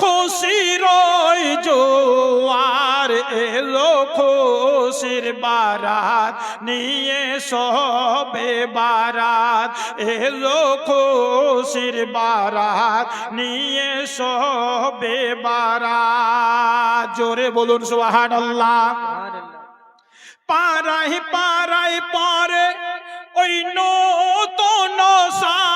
খুশির জোয়ার এলো খুশির বারাত, নিয়ে সবে বারাত। এলো খুশির বারাত, নিয়ে সবে বারাত। জোরে বলুন, সুবহানাল্লাহ। পারাই পারাই পরে ওই নতুন সাজ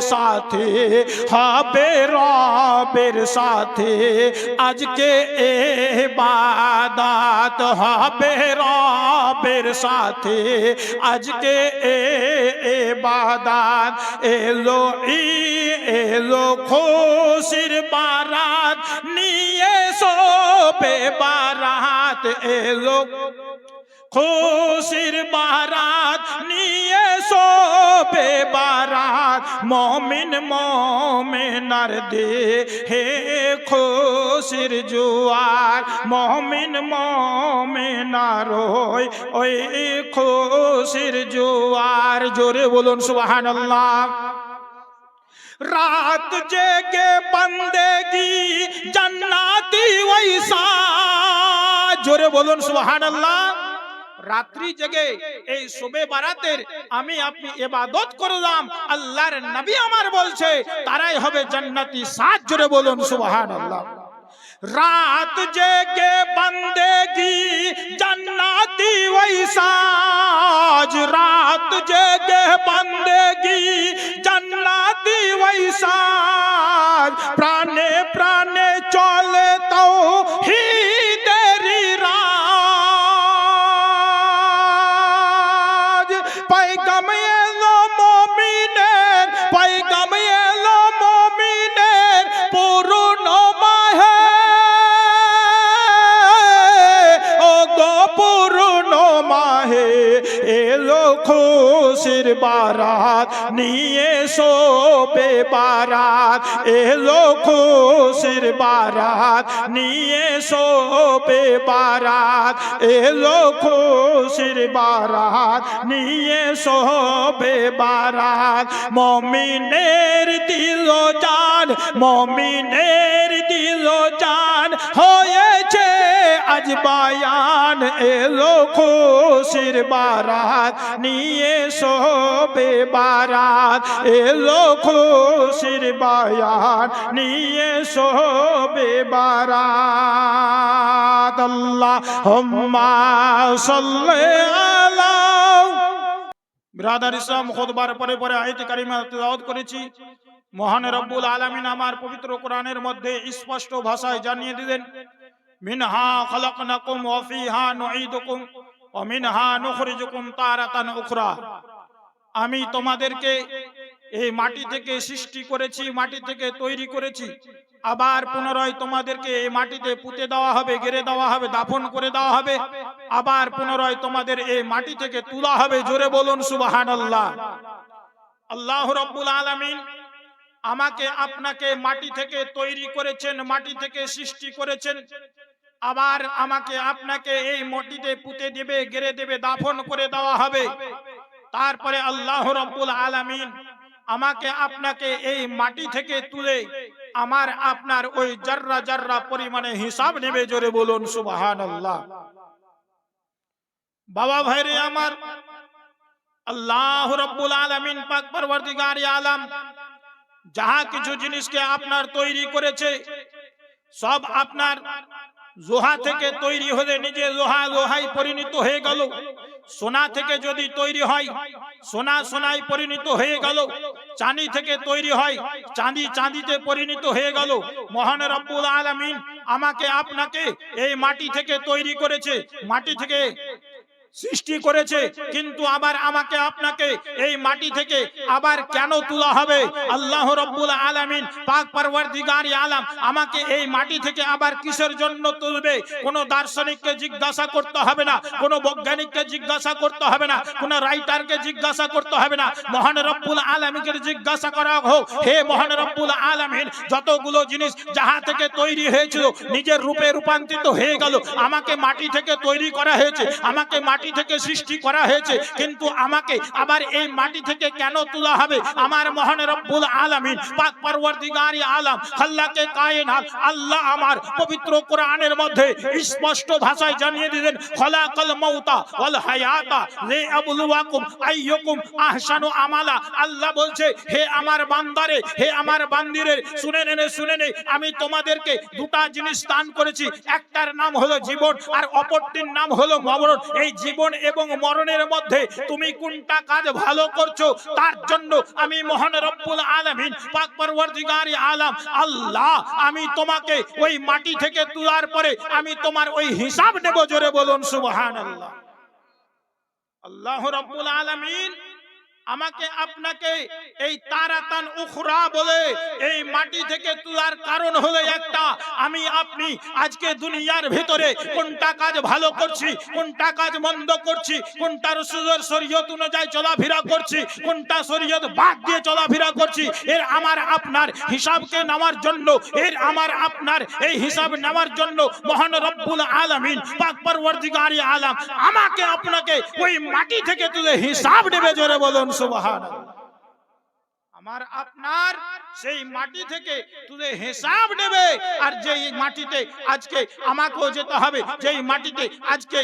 রবের সাথে হবে রবের সাথে আজকে এ বাদাত হবে রবের সাথে আজকে এ বাদাত এলো ই এলো খুশির বারাত নিয়ে সোবে বারাত এলো খুশির বারাত নিয়ে সোপে বারাত। মমিন মমিনার দে হে খুশির জুয়ার। মমিন মমিনার ওই ওই খুশির জুয়ার। জোরে বলুন, সুবহানাল্লাহ। রাত জেগে বন্দেগি জন্নাতি ওইসা জোরে বলুন, সুবহানাল্লাহ। রাত্রি জেগে এই শোবে বারাতের আমি আপনি এবাদত করলাম। আল্লাহর নবী আমার বলছে, তারাই হবে জান্নাতি। সাত জোরে বলুন, সুবহানাল্লাহ। রাত জেগে বন্দেগি জান্নাতি ওইসা রাত জেগে বন্দেগি জান্নাতি ওইসা প্রাণে প্রাণে চলে তো হি বারাত, নিয়ে শোবে বারাত, এলো খুশির বারাত, নিয়ে শোবে বারাত, এলো খুশির বারাত, নিয়ে শোবে বারাত। মমিনের দিল জান, মমিনের দিল জান হয়েছে আজ বায়ান এলো খুশির বারাত, নিয়ে শোবে বারাত। এলো খুশির বায়ান, নিয়ে শোবে বারাত। আল্লাহ হুম্মা সাল্লি আলা ব্রাদার ইসলাম খুতবার পরে পরে আয়াত কারিমা তেলাওয়াত করেছি। মহান রব্বুল আলামিন আমার পবিত্র কোরআনের মধ্যে স্পষ্ট ভাষায় জানিয়ে দিলেন ওয়া ফিহা নুঈদুকুম ওয়া মিনহা নুখরিজুকুম তারাতান উখরা। আমি তোমাদেরকে এই মাটি থেকে সৃষ্টি করেছি, মাটি থেকে তৈরি করেছি। আবার পুনরায় তোমাদেরকে এই মাটিতে পুঁতে দেওয়া হবে, গেড়ে দেওয়া হবে, দাফন করে দেওয়া হবে। আবার পুনরায় তোমাদের এই মাটি থেকে তোলা হবে, জোরে বলুন সুবহানাল্লাহ। আল্লাহ রব্বুল আলামিন আমাকে আপনাকে মাটি থেকে তৈরি করেছেন, মাটি থেকে সৃষ্টি করেছেন। আবার আমাকে আপনাকে এই মাটিতে পুঁতে দেবে, গেড়ে দেবে, দাফন করে দেওয়া হবে। তারপরে আল্লাহ রব্বুল আলামিন আমাকে আপনাকে এই মাটি থেকে তুলে আমার আপনার ওই জাররা জাররা পরিমাণে হিসাব নেবে, জোরে বলুন, সুবহানাল্লাহ। বাবা ভাইরে আমার, আল্লাহ রব্বুল আলামিন পাক পরওয়ারদিগার আলম যাহা কিছু জিনিসকে আপনার তৈরি করেছে, সব আপনার লোহা থেকে তৈরি হলে নিজে লোহা লোহাই পরিণত হয়ে গেল। সোনা থেকে যদি তৈরি হয়, সোনা সোনায় পরিণত হয়ে গেল। চাঁদি থেকে তৈরি হয়, চাঁদি চাঁদিতে পরিণত হয়ে গেল। মহান রব্বুল আলামিন আমাকে আপনাকে এই মাটি থেকে তৈরি করেছে। মাটি থেকে সৃষ্টি করেছে, কিন্তু আবার আমাকে আপনাকে এই মাটি থেকে আবার কেন তোলা হবে? আল্লাহ রব্বুল আলামিন, পাক পরওয়ারদিগারি আলাম, আমাকে এই মাটি থেকে আবার কিসের জন্য তুলবে? কোন দার্শনিককে জিজ্ঞাসা করতে হবে না, কোন বৈজ্ঞানিককে জিজ্ঞাসা করতে হবে না, কোন রাইটারকে জিজ্ঞাসা করতে হবে না। মহান রব্বুল আলামিনকে জিজ্ঞাসা করা হোক, হে মহান রব্বুল আলামিন, যতগুলো জিনিস যাহা থেকে তৈরি হয়েছিল, নিজের রূপে রূপান্তরিত হয়ে গেল, আমাকে মাটি থেকে তৈরি করা হয়েছে, আমাকে মাটি থেকে সৃষ্টি করা হয়েছে, কিন্তু আমাকে আবার এই মাটি থেকে কেন তোলা হবে? আমার মহান রব্বুল আলামিন, পাক পরওয়ারদিগারি আলাম আল্লাহকে কায়নাত আল্লাহ আমার পবিত্র কোরআনের মধ্যে স্পষ্ট ভাষায় জানিয়ে দিলেন, খলাকাল মাউতা ওয়াল হায়াতা লিআবলুয়াকুম আইয়ুকুম আহসানু আমালা। আল্লাহ বলছে, হে আমার বান্দারে, হে আমার বান্দিরে শুনে নেনে শুনে নে, আমি তোমাদেরকে দুটা জিনিস দান করেছি। একটার নাম হলো জীবন, আর অপরটির নাম হলো মরণ। এই জীবন এবং মরণের মধ্যে তুমি কোনটা কাজ ভালো করছ? তার জন্য আমি মহান রব্বুল আলামিন, পাক পরওয়ারদিগারি আলাম, আল্লাহ, আমি তোমাকে ওই মাটি থেকে তোলার পরে আমি তোমার ওই হিসাব নেব জোরে বলুন, সুবহানাল্লাহ। আল্লাহ রব্বুল আলামিন আমাকে আপনাকে এই তারাতান উখরা বলে এই মাটি থেকে তোলার কারণ হলো একটা। আমি আপনি আজকে দুনিয়ার ভিতরে কোনটা কাজ ভালো করছি কোনটা কাজ মন্দ করছি কোনটা রসুলের শরীয়ত অনুযায়ী চলাফেরা করছি কোনটা শরীয়ত বাদ দিয়ে চলাফেরা করছি এর আমার আপনার হিসাবকে নেওয়ার জন্য এর আমার আপনার এই হিসাব নেওয়ার জন্য মহান রব্বুল আলামিন পাক পরওয়ারদিগারি আলাম আমাকে আপনাকে ওই মাটি থেকে তুলে হিসাব নেবে জোরে বলুন আমার আপনার সেই মাটি থেকে তুলে হিসাব নেবে আর যেই মাটিতে আজকে আমাকেও যেতে হবে, যেই মাটিতে আজকে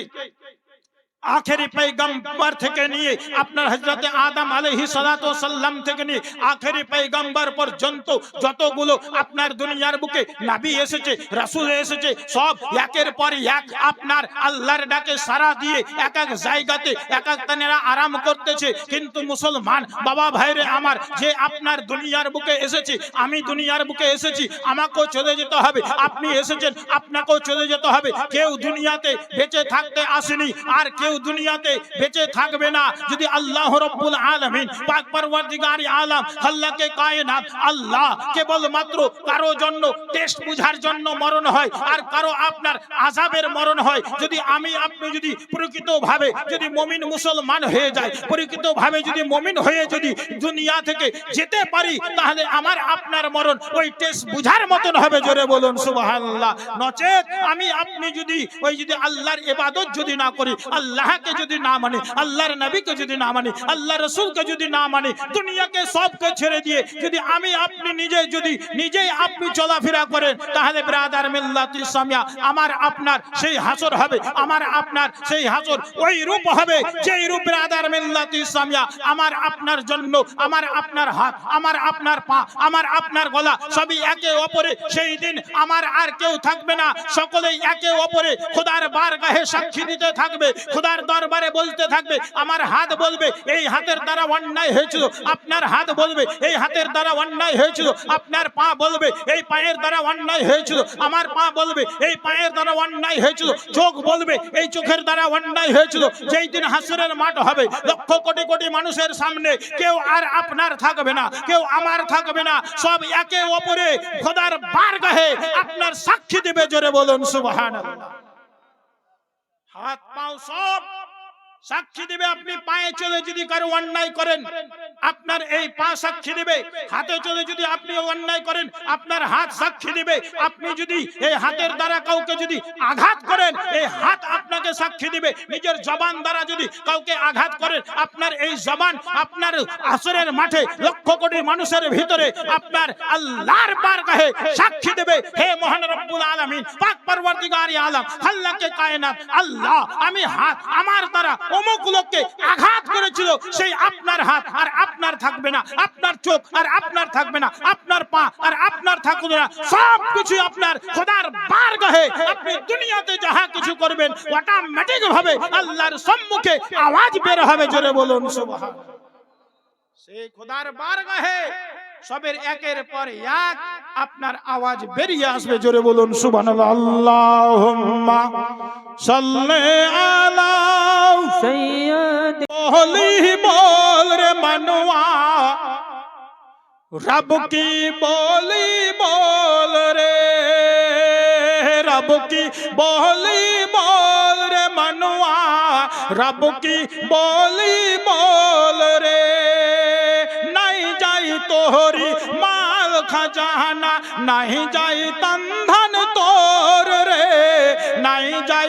আখেরি পেগম্বর থেকে নিয়ে আপনার হজরতে আদম আলহি সালাতাম থেকে নিয়ে আখেরি পেগম্বর পর্যন্ত যতগুলো আপনার দুনিয়ার বুকে নাবি এসেছে, রাসুল এসেছে, সব একের পর এক আপনার আল্লাহর ডাকে সারা দিয়ে এক এক জায়গাতে এক এক তানেরা আরাম করতেছে। কিন্তু মুসলমান, বাবা ভাইরে আমার, যে আপনার দুনিয়ার বুকে এসেছি, আমি দুনিয়ার বুকে এসেছি, আমাকেও চলে যেতে হবে। আপনি এসেছেন, আপনাকেও চলে যেতে হবে। কেউ দুনিয়াতে বেঁচে থাকতে আসেনি, আর কেউ দুনিয়াতে বেঁচে থাকবে না। যদি আল্লাহ রব্বুল আলামিন পাক পরওয়ারদিগারি আলাম আল্লাহকে কায়নাত, আল্লাহ কেবল মাত্র কারও জন্য টেস্ট বুঝার জন্য মরণ হয় আর কারও আপনার আযাবের মরণ হয়। যদি আমি আপনি যদি প্রকৃত ভাবে যদি মমিন মুসলমান হয়ে যায় প্রকৃত ভাবে যদি মমিন হয়ে যদি দুনিয়া থেকে যেতে পারি, তাহলে আমার আপনার মরণ ওই টেস্ট বুঝার মতন হবে। জোরে বলুন, সুবহানাল্লাহ। নচেত আমি আপনি যদি ওই যদি আল্লাহর ইবাদত যদি না করি আল্লাহকে যদি না মানি, আল্লাহর নবীকে যদি না মানি আল্লাহ রসুলকে যদি না মানি, দুনিয়াকে সবকে ছেড়ে দিয়ে যদি আমি আপনি নিজে যদি নিজেই আপনি চলাফেরা করেন, তাহলে ব্রাদার মিল্লাত ইসলামিয়া, আমার আপনার সেই হাসর হবে, আমার আপনার সেই হাসর ওই রূপ হবে, যেই রূপ ব্রাদার মিল্লাত ইসলামিয়া, আমার আপনার জন্য আমার আপনার হাত, আমার আপনার পা, আমার আপনার গলা, সবই একে অপরে, সেই দিন আমার আর কেউ থাকবে না, সকলেই একে অপরে, খোদার বার গাহে সাক্ষী দিতে থাকবে খোদার দরবারে বলতে থাকবে, আমার হাত বলবে, এই হাতের দ্বারা অন্যায় হয়েছিল, আপনার হাত বলবে, এই হাতের দ্বারা অন্যায় হয়েছিল, আপনার পা বলবে, এই পায়ের দ্বারা অন্যায় হয়েছিল, আমার পা বলবে, এই পায়ের দ্বারা অন্যায় হয়েছিল, চোখ বলবে, এই চোখের দ্বারা অন্যায় হয়েছিল, যেই দিন হাসরের মাঠ হবে, লক্ষ কোটি কোটি মানুষের সামনে, কেউ আর আপনার থাকবে না, কেউ আমার থাকবে না, সব একে অপরে খোদার বার গাহে আপনার সাক্ষী দেবে, জোরে বলুন, সুবহানাল্লাহ। হাত পাও সব সাক্ষী দিবে আপনি পায়ে চলে যদি কারও অন্যায় করেন, আপনার এই পা সাক্ষী দিবে, হাতে চলে যদি আপনি অন্যায় করেন, আপনার হাত সাক্ষী দিবে, আপনি যদি এই হাতের দ্বারা কাউকে যদি আঘাত করেন, এই হাত আপনাকে সাক্ষী দিবে, নিজের জবান দ্বারা যদি কাউকে আঘাত করেন, আপনার এই জবান আপনার আসরের মাঠে লক্ষ কোটি মানুষের ভিতরে আপনার আল্লাহর বারগাহে সাক্ষী দেবে, হে মহান রব্বুল আলামিন, পাক পরওয়ারদিগারি আলম আল্লাহকে কায়নাত, আল্লাহ, আমি হাত আমার দ্বারা অমুক আঘাত করেছিল, সেই আপনার হাত আর আপনার থাকবে না। আপনার চোখ আর আপনার থাকবে না। আপনার পা আর আপনার থাকবে না। সব কিছু আপনার খোদার বারগাহে। আপনি দুনিয়াতে যাহা কিছু করবেন অটোমেটিক ভাবে আল্লাহর সম্মুখে আওয়াজ বের হবে। জোরে বলুন সুবহান সেই খোদার বারগাহে সবের একের পর এক আপনার আওয়াজ বেরিয়ে আসবে জোরে বলুন সুবান বল রে রব কি বলি বল রে? রব কি বলি বল রে মানুয়া রব কি বলি বল রে? তোহরি মাল খাজানা নাই যাই তন্ধন তোর রে নাই যাই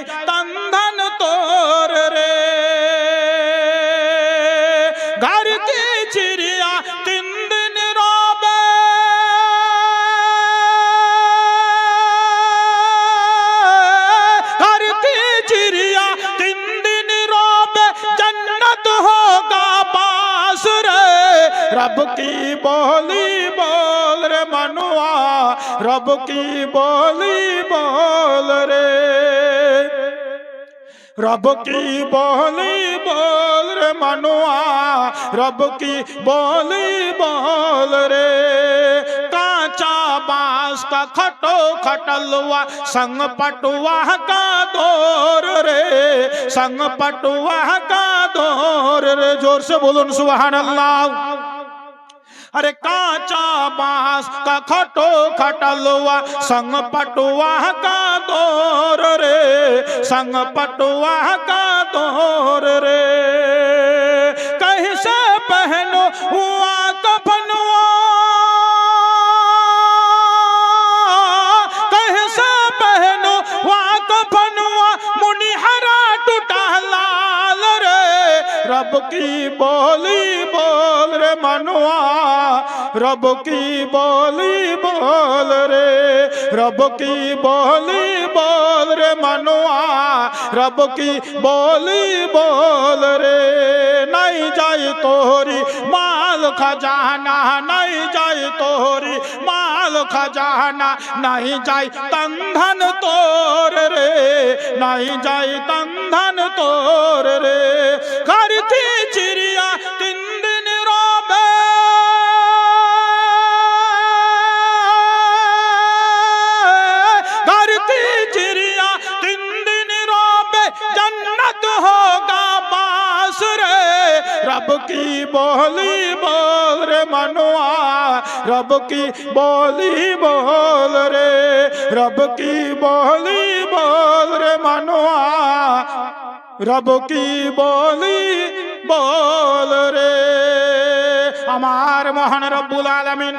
रब की बोली बोल रे रब की बोली बोल रे मनुआ रब की बोली बोल रे कांचा बांस का खटो खटलुआ संग पटुआ का दौर रे संग पटुआ का दौर रे जोर से बोलून सुबहान अल्लाह अरे कांचा बांस का खटो खटलुआ संग पटुआ का दौर रे संग पटुआ का दौर रे রব কি বলি বল রে মানুয়া? রব কি বলি বল রে? রব কি বলি বল রে মানুয়া? রব কি বলি বল রে? নাই যাই তোহরি মাল খাজানা, নাই যাই তোহরি মাল খাজানা, নাই যাই তন্ধন তোর রে, নাই যাই তন্ধন তোর রে। রব কি বলি বল রে মানুয়া? রব কি বলি বল রে? রব কি বলি বল রে মানুয়া? রব কি বলি বল রে? আমার মহান রব্বুল আলামিন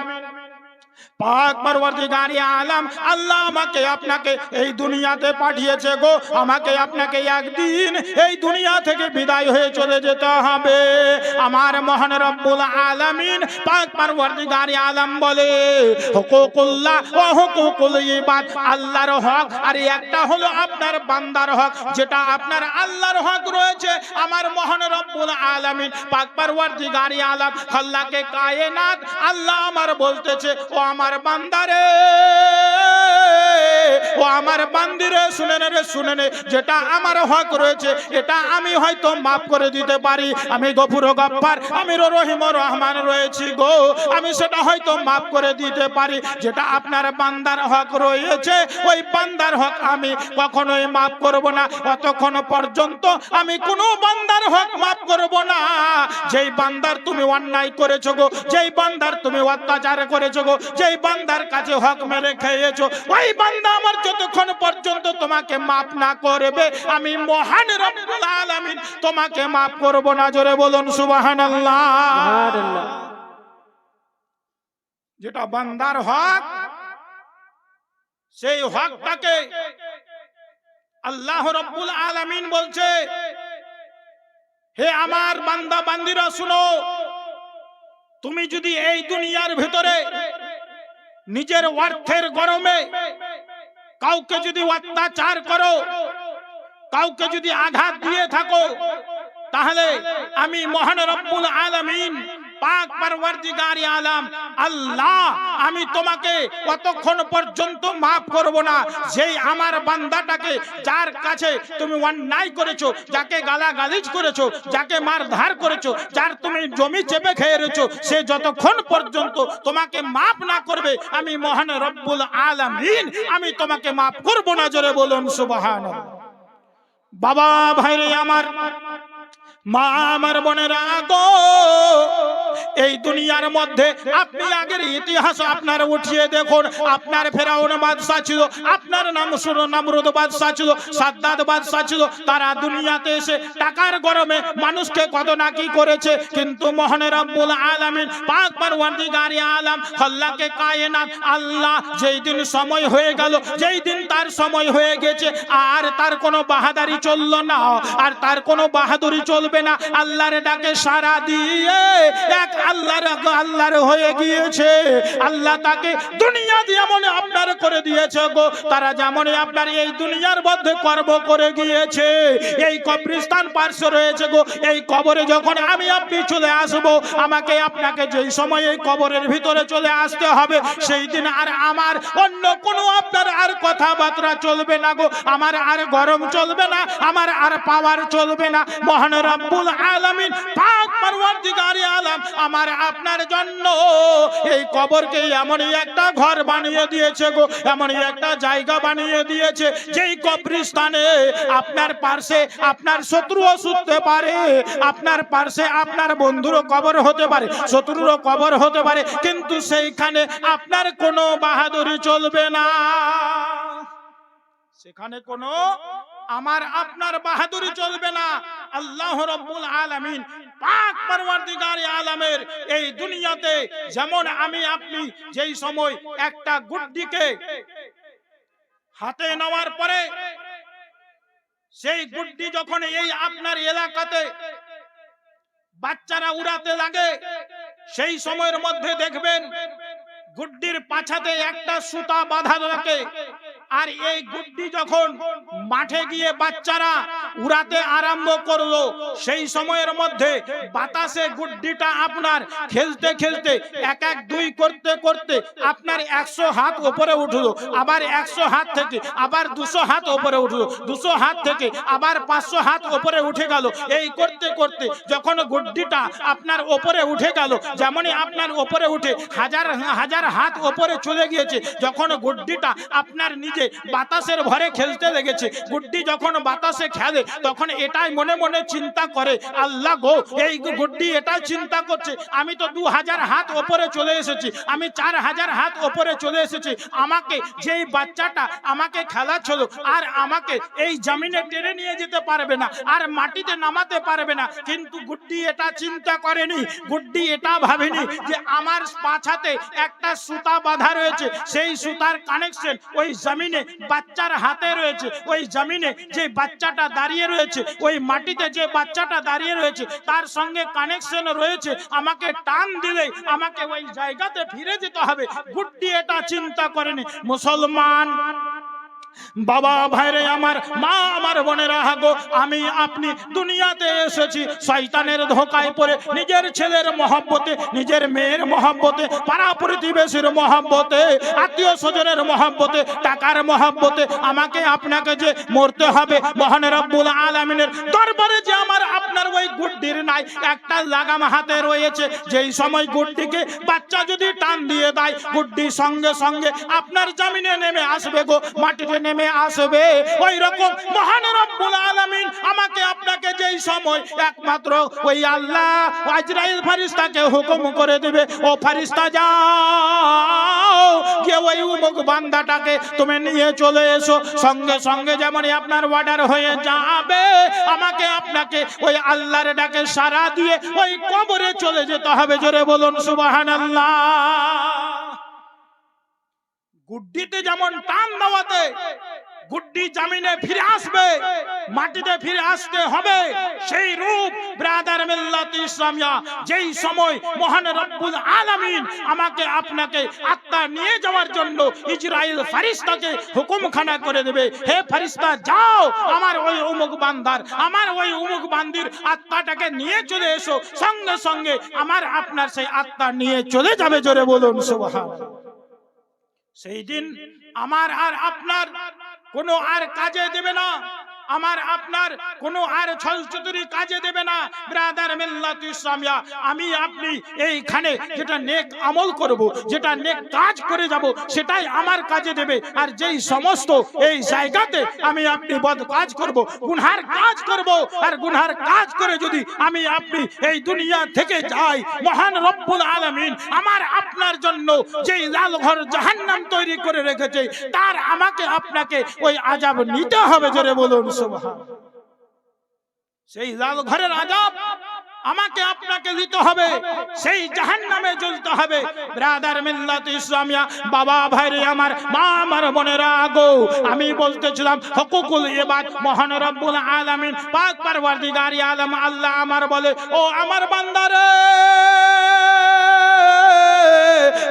আল্লাহর হক। আর একটা হলো আপনার বান্দার হক, যেটা আপনার আল্লাহর হক রয়েছে। আমার মহান রব্বুল আলামিন পাক পরবর্তীকারী আলাম আল্লাহকে কায়নাত আল্লাহ আমার বলতেছে, ও আমার বান্দারে। ও আমার বান্দিরে, শুনে নে রে, শুনে নে। যেটা আমার হক রয়েছে, এটা আমি হয়তো মাফ করে দিতে পারি। আমি গফুর গফ্ফার, আমি রহিম রহমান রয়েছি গো। আমি সেটা হয়তো মাফ করে দিতে পারি। যেটা আপনার বান্দার হক রয়েছে, ওই বান্দার হক আমি কখনোই মাফ করব না। অতক্ষণ পর্যন্ত আমি কোনো বান্দার হক মাফ করব না। যেই বান্দার তুমি অন্যায় করেছ গো, যেই বান্দার তুমি অত্যাচার করেছ গো, যেই বান্দার কাছে হক মেরে খেয়েছো, ওই বান্দা আমার যতক্ষণ পর্যন্ত তোমাকে মাফ না করবে আমি মহান রব্বুল আলামিন তোমাকে মাফ করব না জোরে বলুন সুবহানাল্লাহ সুবহানাল্লাহ। যেটা বান্দার হক সেই হকটাকে আল্লাহ রব্বুল আলামিন বলছে হে আমার বান্দা বান্দিরা শুনো তুমি যদি এই দুনিয়ার ভিতরে নিজের অর্থের গরমে কাউকে যদি অত্যাচার করো কাউকে যদি আঘাত দিয়ে থাকো তাহলে আমি মহান রব্বুল আলামিন পাক পরওয়ারদিগার আলাম, আল্লাহ, আমি তোমাকে কতক্ষণ পর্যন্ত মাফ করব না। যেই আমার বান্দাটাকে যার কাছে তুমি অন্যায় করেছ, যাকে গালাগালিজ করেছ, যাকে মারধার করেছ, যার তুমি জমি চেপে খেয়ে রয়েছো সে যতক্ষণ পর্যন্ত তোমাকে মাফ না করবে, আমি মহান রব্বুল আলামিন, আমি তোমাকে মাফ করব না। জোরে বলুন, সুবহানাল্লাহ। বাবা ভাইরে আমার মা, আমার বোনেরা গো, এই দুনিয়ার মধ্যে আপনি আগের ইতিহাস আপনার উঠিয়ে দেখুন। আপনার ফেরাউন বাদশাহ ছিল, আপনার নাম শুরু নামরুদ বাদশাহ ছিল, সাদ্দাদ বাদশাহ ছিল। তারা দুনিয়াতে এসে টাকার গরমে মানুষকে কত নাকি করেছে। কিন্তু মহানের রব্বুল আলামিন, পাক পরওয়ারদিগারি আলাম আল্লাহকে কায়নাত, আল্লাহ যেই দিন সময় হয়ে গেল, যেই দিন তার সময় হয়ে গেছে, আর তার কোনো বাহাদারি চলল না। আর তার কোনো বাহাদুরি চলবে না। আল্লাহর ডাকে সারা দিয়ে এক আল্লাহর আল্লাহর হয়ে গিয়েছে। আল্লাহ তাকে দুনিয়া যেমন আপনার করে দিয়েছে গো, তারা যেমন আপনার এই দুনিয়ার মধ্যে কর্ম করে গিয়েছে। এই কবরিস্তান পার্শ্ব রয়েছে গো, এই কবরে যখন আমি আপনি চলে আসব, আমাকে আপনাকে যেই সময় এই কবরের ভিতরে চলে আসতে হবে, সেই দিন আর আমার অন্য কোনো আপনার আর কথাবার্তা চলবে না গো। আমার আর গরম চলবে না, আমার আর পাওয়ার চলবে না। মহান রব্বুল আলামিন পাক পরওয়ারদিগারি আলাম, আমার আপনার জন্য এই কবরকে এমনই একটা ঘর বানিয়ে দিয়েছে গো, এমনই একটা জায়গা বানিয়ে দিয়েছে, যেই কবরস্থানে আপনার পার্শ্বে আপনার শত্রুও শুতে পারে, আপনার পার্শ্বে আপনার বন্ধুরও কবর হতে পারে, শত্রুরও কবর হতে পারে, কিন্তু সেইখানে আপনার কোনো বাহাদুরি চলবে না। সেখানে কোনো আমার আপনার বাহাদুরি চলবে না। আল্লাহ রব্বুল আলামিন পাক পরওয়ারদিগার আলামের এই দুনিয়াতে যেমন আমি আপনি যেই সময় একটা গুড্ডিকে হাতে নেওয়ার পরে সেই গুড্ডি যখন এই আপনার এলাকাতে বাচ্চারা উড়াতে লাগে, সেই সময়ের মধ্যে দেখবেন গুড্ডির পাছাতে একটা সুতা বাঁধা থাকে। আর এই গুড্ডি যখন মাঠে গিয়ে বাচ্চারা উড়াতে আরম্ভ করল, সেই সময়ের মধ্যে বাতাসে গুড্ডিটা আপনার খেলতে খেলতে এক এক দুই করতে করতে আপনার একশো হাত উপরে উঠল, আবার একশো হাত থেকে, আবার দুশো হাত উপরে উঠল, দুশো হাত থেকে, আবার পাঁচশো হাত ওপরে উঠে গেল। এই করতে করতে যখন গুড্ডিটা আপনার ওপরে উঠে গেল, যেমনই আপনার ওপরে উঠে হাজার হাজার হাত ওপরে চলে গিয়েছে, যখন গুড্ডিটা আপনার নিজে বাতাসের ভরে খেলতে লেগেছে গুড্ডি যখন বাতাসে খেলে, তখন এটাই মনে মনে চিন্তা করে, আল্লাহ গো, এই গুড্ডি এটা চিন্তা করছে। আমি তো দু হাজার হাত ওপরে চলে এসেছি, আমি চার হাজার হাত ওপরে চলে এসেছি। আমাকে যেই বাচ্চাটা আমাকে খেলাচ্ছিল আর আমাকে এই জমিনে টেনে নিয়ে যেতে পারবে না, আর মাটিতে নামাতে পারবে না, কিন্তু গুড্ডি এটা চিন্তা করেনি। গুড্ডি এটা ভাবেনি যে আমার পাছাতে একটা সুতা বাঁধা রয়েছে, সেই সুতার কানেকশন ওই জমিনে বাচ্চার হাতে রয়েছে, ওই জমিনে যে বাচ্চাটা দাঁড়িয়ে রয়েছে, ওই মাটিতে যে বাচ্চাটা দাঁড়িয়ে রয়েছে, তার সঙ্গে কানেকশন রয়েছে, আমাকে টান দিলে আমাকে ওই জায়গাতে ফিরে যেতে হবে। গুড্ডি এটা চিন্তা করেনি। মুসলমান বাবা, ভাইরে আমার, মা, আমার বোনেরা, হাগো, আমি আপনি দুনিয়াতে এসেছি, শয়তানের ধোকায় পড়ে নিজের ছেলের মহব্বতে, নিজের মেয়ের মহব্বতে, পাড়া প্রতিবেশীর মহব্বতে, আত্মীয় স্বজনের মহব্বতে, টাকার মহব্বতে, আমাকে আপনাকে যে মরতে হবে, মহান রব্বুল আলামিনের দরবারে যে আমার আপনার ওই গুড্ডির নাই, একটা লাগাম হাতে রয়েছে, যেই সময় গুড্ডিকে বাচ্চা যদি টান দিয়ে দেয়, গুড্ডি সঙ্গে সঙ্গে আপনার জামিনে নেমে আসবে গো, মাটিতে নেমে আসবে। ওই রকম মহান রব্বুল আলামিন আমাকে আপনাকে যেই সময় একমাত্র ওই আল্লাহ, আজরাইল ফারিস্তাকে হুকুম করে দেবে, ও ফারিস্তা যাও গিয়ে ওই উমুক বান্দাটাকে তুমি নিয়ে চলে এসো। সঙ্গে সঙ্গে যেমন আপনার অর্ডার হয়ে যাবে, আমাকে আপনাকে ওই আল্লাহর ডাকে সারা দিয়ে ওই কবরে চলে যেতে হবে। জোরে বলুন, সুবহানাল্লাহ। গুড্ডিতে যেমন টান দেওয়াতে গুড্ডি জামিনে ফিরে আসবে, মাটিতে ফিরে আসতে হবে, সেই রূপ ব্রাদার মিল্লাত ইসলামিয়া যেই সময় মহান রব্বুল আলামিন আমাকে, আপনাকে আত্মা নিয়ে যাওয়ার জন্য ইসরায়েল ফারিস্তাকে হুকুমখানা করে দেবে, হে ফারিস্তা যাও, আমার ওই উমুক বান্দার, আমার ওই উমুক বান্দির আত্মাটাকে নিয়ে চলে এসো, সঙ্গে সঙ্গে আমার আপনার সেই আত্মা নিয়ে চলে যাবে, জোরে বলুন সুবহান সেই দিন আমার আর আপনার কোনো আর কাজে দেবে না। আমার আপনার কোনো আর ছলচতুরি কাজে দেবে না। ব্রাদার মিল্লাত ইসলামিয়া, আমি আপনি এইখানে যেটা নেক আমল করব, যেটা নেক কাজ করে যাব, সেটাই আমার কাজে দেবে। আর যেই সমস্ত এই জায়গাতে আমি আপনি বদ কাজ করব, গুনহার কাজ করব, আর গুনহার কাজ করে যদি আমি আপনি এই দুনিয়া থেকে যাই, মহান রব্বুল আলামিন আমার আপনার জন্য যেই লাল ঘর জাহান্নাম তৈরি করে রেখেছে, তার আমাকে আপনাকে ওই আজাব নিতে হবে, জোরে বলুন সেই লাল ঘরের আজাব আমাকে আপনাকে দিতে হবে, সেই জাহান্নামে জ্বলতে হবে। ব্রাদার মিল্লাত ইসলামিয়া, বাবা ভাইরে আমার, মা আমার বোনেরা গো, আমি বলতেছিলাম, হকুকুল ইবাদ মহান রব্বুল আলামিন, পাক পারওয়ারদিগারি আলম আল্লাহ আমার বলে, ও আমার বান্দারে!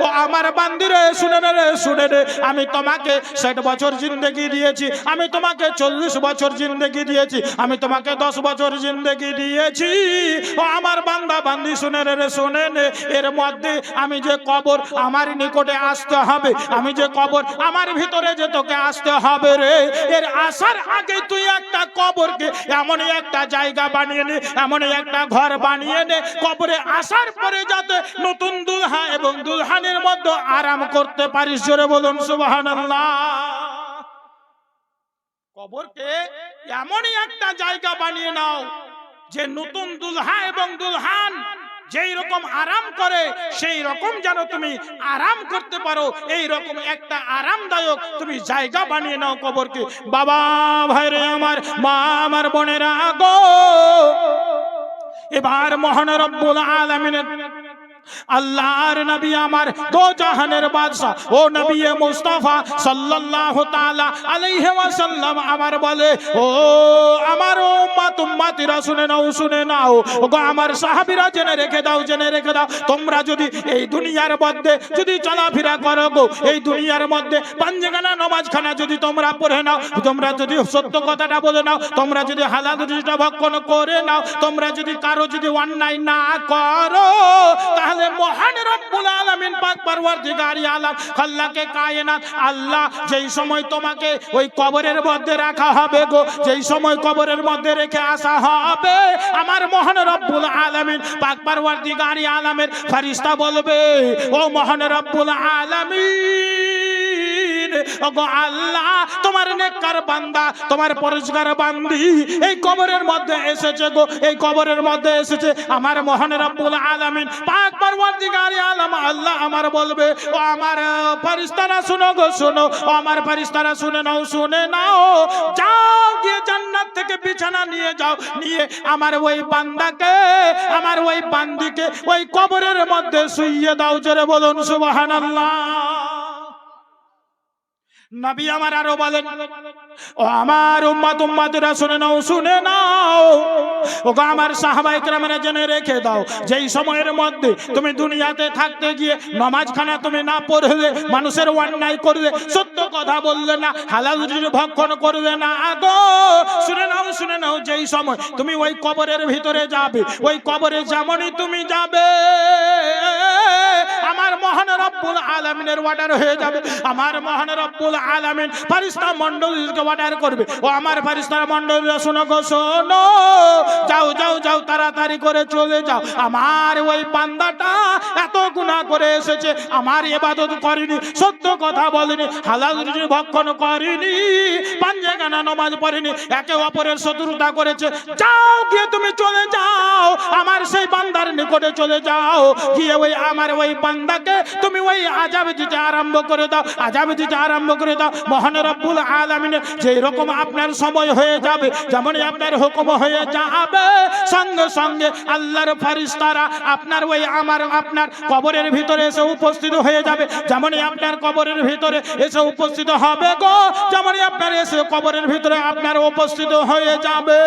ও আমার বান্দিরে শুনে রে, শুনে নে। আমি তোমাকে ষাট বছর জিন্দগি দিয়েছি। আমি তোমাকে চল্লিশ বছর জিন্দগি দিয়েছি। আমি তোমাকে দশ বছর জিন্দগি দিয়েছি। ও আমার বান্দা বান্দি, শুনে রে রে, শুনে নে। এর মধ্যে আমি যে কবর আমার নিকটে আসতে হবে, আমি যে কবর আমার ভিতরে যে তোকে আসতে হবে রে, এর আসার আগে তুই একটা কবরকে এমনই একটা জায়গা বানিয়ে নে, এমনই একটা ঘর বানিয়ে নে। কবরে আসার পরে যাতে নতুন দুলহা এবং দুলহানের মধ্যে আরাম করতে পারিস, জোরে বলুন, সুবহানাল্লাহ। কবরকে এমনই একটা জায়গা বানিয়ে নাও, যে নতুন দুলহা এবং দুলহান যেই রকম আরাম করে, সেই রকম যেন তুমি আরাম করতে পারো, এই রকম একটা আরামদায়ক তুমি জায়গা বানিয়ে নাও কবরকে। বাবা, ভাইরে আমার, মা, আমার বোনেরা গো এবার মহান রব্বুল আলামিনের আল্লাহর নবী আমার দো জাহানের বাদশা ও নবী মুস্তাফা সাল্লাল্লাহু তাআলা আলাইহি ওয়াসাল্লাম আমার বলে, ও আমার উম্মত উম্মতিরা শুনে নাও শুনে নাও। আমার সাহাবীরা জেনে রেখে দাও, জেনে রেখে দাও। তোমরা যদি এই দুনিয়ার মধ্যে যদি চলাফেরা করো গো, এই দুনিয়ার মধ্যে পাঞ্জগানা নামাজখানা যদি তোমরা পড়ে নাও, তোমরা যদি সত্য কথাটা বলে নাও, তোমরা যদি হালাল রুজিটা ভক্ষণ করে নাও, তোমরা যদি কারও যদি অন্যায় না করো, তাহলে মহান রব্বুল আলামিন পাক পারওয়ারদিগার আলাম আল্লাহকে কায়নাত, আল্লাহ যেই সময় তোমাকে ওই কবরের মধ্যে রাখা হবে গো, যেই সময় কবরের মধ্যে রেখে আসা হবে, আমার মহান রব্বুল আলামিন পাক পারওয়ারদিগার আলামের ফেরেশতা বলবে, ও মহান রব্বুল আলামিন ওগো আল্লাহ, তোমার নেককার বান্দা, তোমার পরিষ্কার বান্দি। এই কবরের মধ্যে এসেছে গো, এই কবরের মধ্যে এসেছে। আমার মহান রব্বুল আলামিন, পাক আলাম, আল্লাহ আমার বলবে, ও আমার শুনো গো, শুনো। ও আমার শুনে নাও শুনে নাও। যাও গিয়ে জান্নাত থেকে বিছানা নিয়ে যাও, নিয়ে আমার ওই বান্দাকে, আমার ওই বান্দিকে ওই কবরের মধ্যে শুইয়ে দাও, জোরে বলুন, সুবহানাল্লাহ। নবী আমার আরও বলেন। ও আমার উম্মাত, উম্মাতেরা শুনে নাও শুনে নাও। ও আমার সাহাবাই কেরামেরা জেনে রেখে দাও, যেই সময়ের মধ্যে তুমি দুনিয়াতে থাকতে গিয়ে নমাজখানা তুমি না পড়লে, মানুষের অন্যায় করলে, সত্য কথা বললে না, হালাল ভক্ষণ করলে না, আগো। শুনে নাও শুনে নাও, যেই সময় তুমি ওই কবরের ভিতরে যাবে, ওই কবরে যেমনই তুমি যাবে, আমার মহান রব্বুল আলামিনের অর্ডার হয়ে যাবে। আমার মহান রব্বুল আলামিন ফারিস্তা মণ্ডলীকে অর্ডার করবে। ও আমার ফারিস্তার মণ্ডলীরা, শোনো গো, শোনো। যাও যাও যাও, তাড়াতাড়ি করে চলে যাও। আমার ওই বান্দাটা গুনাহ করে এসেছে। আমার ইবাদত করেনি, সত্য কথা বলেনি, হালাল রুজি ভক্ষণ করেনি পাঞ্জে গানা নমাজ পড়েনি, একে অপরের শত্রুতা করেছে। যাও গিয়ে তুমি চলে যাও, আমার সেই বান্দার নিকটে চলে যাও। গিয়ে ওই আমার ওই বান্দাকে তুমি ওই আজাব দিতে আরম্ভ করে দাও আজাব দিতে আরম্ভ করে দাও। মহান রব্বুল আলামিনের যেই রকম আপনার সময় হয়ে যাবে, যেমনই আপনার হুকুম হয়ে যাবে, সঙ্গে সঙ্গে আল্লাহর ফারিস্তারা আপনার ওই আমার, আপনার কবরের ভিতরে এসে উপস্থিত হয়ে যাবে। যেমনই আপনার কবরের ভিতরে এসে উপস্থিত হবে গো, যেমনই আপনার এসে কবরের ভিতরে আপনার উপস্থিত হয়ে যাবে।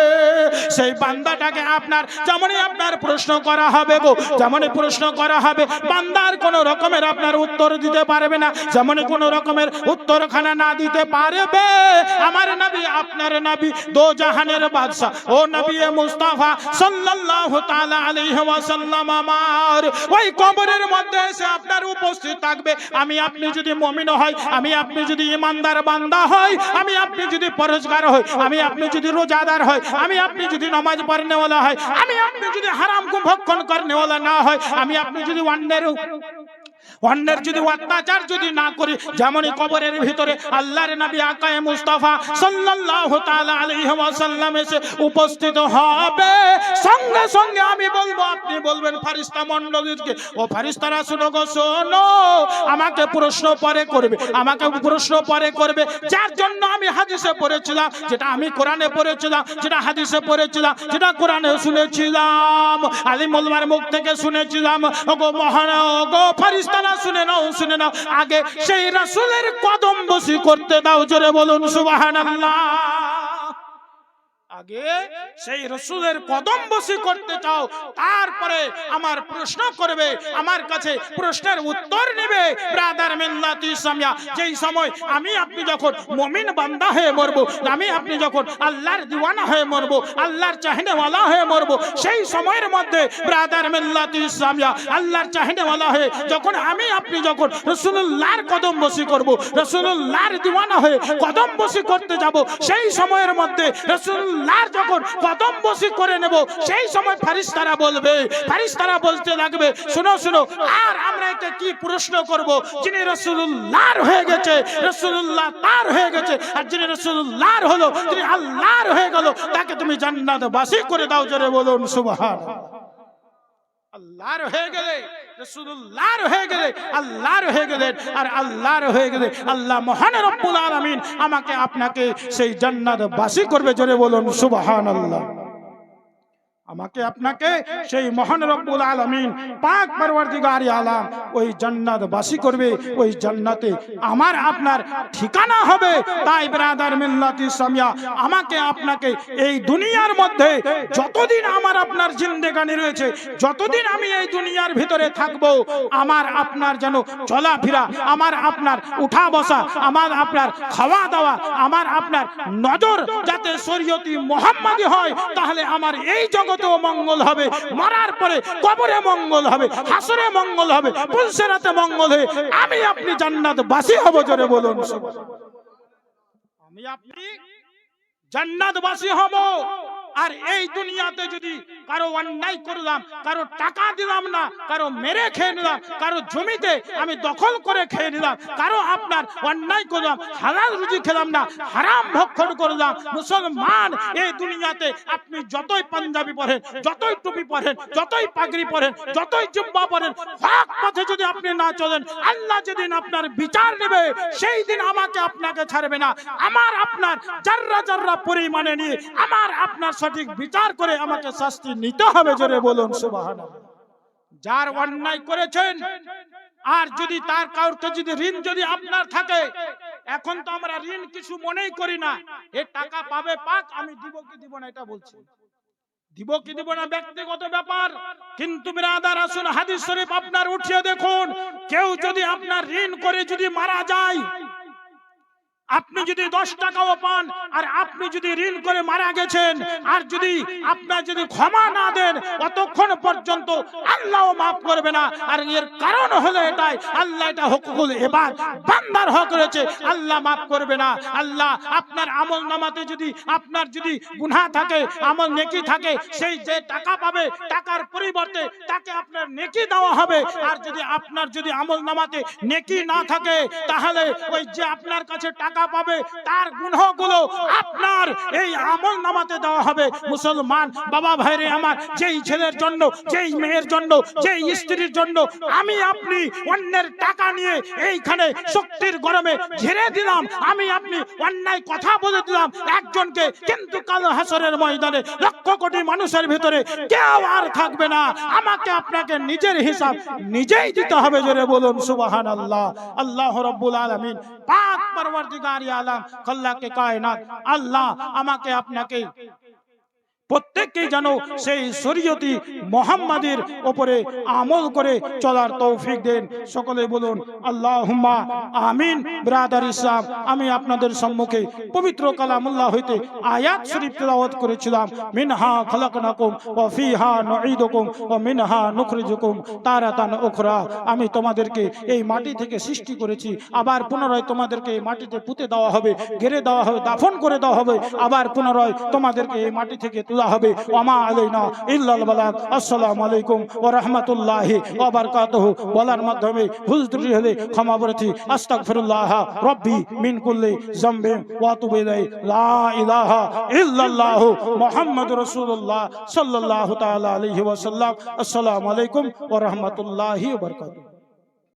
সেই বান্দাটাকে আপনার, যেমনই আপনার প্রশ্ন করা হবে গো, যেমনই প্রশ্ন করা হবে, বান্দার কোনো রকমের আপনার উত্তর দিতে পারবে না। যেমনই কোনো রকমের উত্তরখানা না দিতে পারবে। আমার নবী, আপনার নবী দো জাহানের বাদশাহ। ও নবী মুস্তাফা সাল্লাল্লাহু তাআলা আলাইহি ওয়াসাল্লাম আমার। ওই কবরের মধ্যে এসে আপনার উপস্থিত থাকবে। আমি, আপনি যদি মমিন হয়, আমি, আপনি যদি ইমানদার বান্দা হয়, আমি, আপনি যদি পরহেজগার হয়, আমি, আপনি যদি রোজাদার হয়, আমি, আপনি যদি নমাজ পড়নেওয়ালা হয়, আমি, আপনি যদি হারাম ভক্ষণ করনেওয়ালা না হয়, আমি, আপনি যদি অন্যের অন্যের যদি অত্যাচার যদি না করি, যেমনই কবরের ভিতরে আল্লাহর নবী আকায়ে মুস্তাফা সাল্লাল্লাহু তাআলা আলাইহি ওয়াসাল্লাম এসে উপস্থিত হবে। সঙ্গে সঙ্গে আমি বলব, আপনি বলবেন, ফারিস্তা মণ্ডলীকে ও ফারিস্তারা শুনো গো, শোনো, আমাকে প্রশ্ন পরে করবে, আমাকে প্রশ্ন পরে করবে। যার জন্য আমি হাদিসে পড়েছিলাম, যেটা আমি কোরআনে পড়েছিলাম, যেটা হাদিসে পড়েছিলাম, যেটা কোরআনে শুনেছিলাম আলী মুখ থেকে শুনেছিলাম, ওগো মহান, ওগো ফারিস্তারা শুনে নাও শুনে নাও। আগে সেই রাসুলের কদম বসি করতে দাও জোরে বলুন সুবহানাল্লাহ। আগে সেই রসুলের কদম বসি করতে চাও তারপরে আমার প্রশ্ন করবে আমার কাছে প্রশ্নের উত্তর নেবে। ব্রাদার মিল্লাত ইসলামিয়া যেই সময় আমি আপনি যখন মমিন বান্দা হয়ে মরব আমি আপনি যখন আল্লাহর দিওয়ানা হয়ে মরব আল্লাহর চাহিনেওয়ালা হয়ে মরব সেই সময়ের মধ্যে ব্রাদার মিল্লাতি ইসলামিয়া আল্লাহর চাহিনেওয়ালা হয়ে যখন আমি আপনি যখন রসুল্লাহর কদম বসি করব রসুল্লাহর দিওয়ানা হয়ে কদম বসি করতে যাব সেই সময়ের মধ্যে রসুল্লাহর যখন কদম বসি করে নেব, সেই সময় ফারিস্তারা বলবে ফারিস্তারা বলতে লাগবে, শুনো শুনো, আর আমরা একে কি প্রশ্ন করব? যিনি রসুল্লাহর হয়ে গেছে রসুল্লাহ তার হয়ে গেছে, আর যিনি রসুল্লাহর হলো, তিনি আল্লাহর হয়ে গেল, তাকে তুমি জান্নাত বাসি করে দাও, জোরে বলুন সুবহান আল্লাহর হয়ে গেলে গেলে গেলেন আর গেলে আল্লাহ মহান আমাকে আপনাকে সেই জান্নাত বাসি করবে। জোরে বলুন, সুবহানাল্লাহ। আমাকে আপনাকে সেই মহান রব্বুল আলমিন পাক পরওয়ারদিগার আলাম ওই জান্নাত বাসি করবে, ওই জান্নাতে আমার আপনার ঠিকানা হবে। তাই ব্রাদার মিল্লাত ইসলামিয়া আমাকে আপনাকে এই দুনিয়ার মধ্যে যতদিন আমার আপনার জিন্দেগানি রয়েছে, যতদিন আমি এই দুনিয়ার ভিতরে থাকব, আমার আপনার যেন চলাফেরা, আমার আপনার উঠা বসা আমার আপনার খাওয়া দাওয়া আমার আপনার নজর যাতে শরীয়তি মোহাম্মদী হয়, তাহলে আমার এই জগতেও মঙ্গল হবে, মরার পরে কবরে মঙ্গল হবে, হাসরে মঙ্গল হবে, পুলসেরাতে মঙ্গল হয়ে আমি আপনি জান্নাত বাসী হব, জোরে বলুন আমি আপনি জান্নাত বাসী হব। আর এই দুনিয়াতে যদি কারও অন্যায় করলাম, কারও টাকা দিলাম না, কারও মেরে খেয়ে নিলাম, কারও জমিতে আমি দখল করে খেয়ে নিলাম, কারও আপনার অন্যায় করলাম, হালাল রুজি খেলাম না, হারাম ভক্ষণ করলাম, মুসলমান, এই দুনিয়াতে আপনি যতই পাঞ্জাবি পরেন, যতই টুপি পরেন, যতই পাগড়ি পরেন, যতই জুব্বা পরেন, হক পথে যদি আপনি না চলেন, আল্লাহ যেদিন আপনার বিচার নেবে, সেই দিন আমাকে আপনাকে ছাড়বে না। আমার আপনার জাররা জাররা পরিমাণে নিয়ে, আমার আপনার সঠিক বিচার করে আমাকে শাস্তি নিতে হবে, জোরে বলুন যার অন্যায় করেছেন, আর যদি তার কাউকে যদি ঋণ যদি আপনার থাকে, এখন তো আমরা ঋণ কিছু মনেই করি না। এ টাকা পাবে পাক, আমি দিব কি দিব না, এটা বলছি। দিব কি দিব না, ব্যক্তিগত ব্যাপার। কিন্তু বিরাদার আসুন হাদিস শরীফ আপনার উঠিয়ে দেখুন, কেউ যদি আপনার ঋণ করে যদি মারা যায় আপনি যদি দশ টাকাও পান আর আপনি যদি ঋণ করে মারা গেছেন, আর যদি আপনার যদি ক্ষমা না দেন, অতক্ষণ পর্যন্ত আল্লাহ মাফ করবে না। আর এর কারণ হলো এটাই, আল্লাহ এটা হকুকুল এবার বান্দার হক রয়েছে, আল্লাহ মাফ করবে না। আল্লাহ আপনার আমল নামাতে যদি, আপনার যদি গুনাহ থাকে, আমল নেকি থাকে, সেই যে টাকা পাবে, টাকার পরিবর্তে তাকে আপনার নেকি দেওয়া হবে। আর যদি আপনার যদি আমল নামাতে নেকি না থাকে, তাহলে ওই যে আপনার কাছে টাকা টাকা পাবে, তার গুণগুলো আপনার এই আমল নামাতে দেওয়া হবে। মুসলমান, বাবা ভাইরে আমার, যেই ছেলের জন্য, যেই মেয়ের জন্য, যেই স্ত্রীর জন্য, আমি আপনি অন্যের টাকা নিয়ে এইখানে শক্তির গরমে ঝেড়ে দিলাম। আমি আপনি অন্যায় কথা বলে দিলাম। একজনকে কিন্তু কাল হাসরের ময়দানে লক্ষ কোটি মানুষের ভিতরে কেউ আর থাকবে না। আমাকে আপনাকে নিজের হিসাব নিজেই দিতে হবে, জোরে বলুন সুবাহান আল্লাহ আল্লাহ রব্বুল আলামিন, পাক পরওয়ারদিগার আলম খল্লাকে কায়নাত আল্লাহ আমাকে আপনাকে প্রত্যেককেই যেন সেই শরীয়তি মোহাম্মদের ওপরে আমল করে চলার তৌফিক দেন। সকলে বলুন আল্লাহ আমিন। ব্রাদার ইসলাম, আমি আপনাদের সম্মুখে পবিত্র কালামুল্লাহ হইতে আয়াত শরীফ তেলাওয়াত করেছিলাম। মিনহা খলাকনাকুম ওয়া ফিহা নুঈদুকুম ওয়া মিনহা নুখরিজুকুম তারাতান উখরা। আমি তোমাদেরকে এই মাটি থেকে সৃষ্টি করেছি। আবার পুনরায় তোমাদেরকে এই মাটিতে পুঁতে দেওয়া হবে ঘেরে দেওয়া হবে, দাফন করে দেওয়া হবে। আবার পুনরায় তোমাদেরকে এই মাটি থেকে তোলা হবে। ওমা আলাইনা ইল্লাল বালাগ। আসসালামু আলাইকুম ওয়া রাহমাতুল্লাহি ওয়া বারাকাতুহু। বলার মাধ্যমে ভুল ত্রুটি হলে ক্ষমা প্রার্থী আস্তাগফিরুল্লাহ রব্বি মিন কুল্লি যামবিন ওয়া আতুবু ইলাই লা ইলাহা ইল্লাল্লাহু মুহাম্মাদুর রাসূলুল্লাহ সাল্লাল্লাহু তাআলা আলাইহি ওয়া সাল্লাম আসসালামু আলাইকুম ওয়া রাহমাতুল্লাহি ওয়া বারাকাতুহু।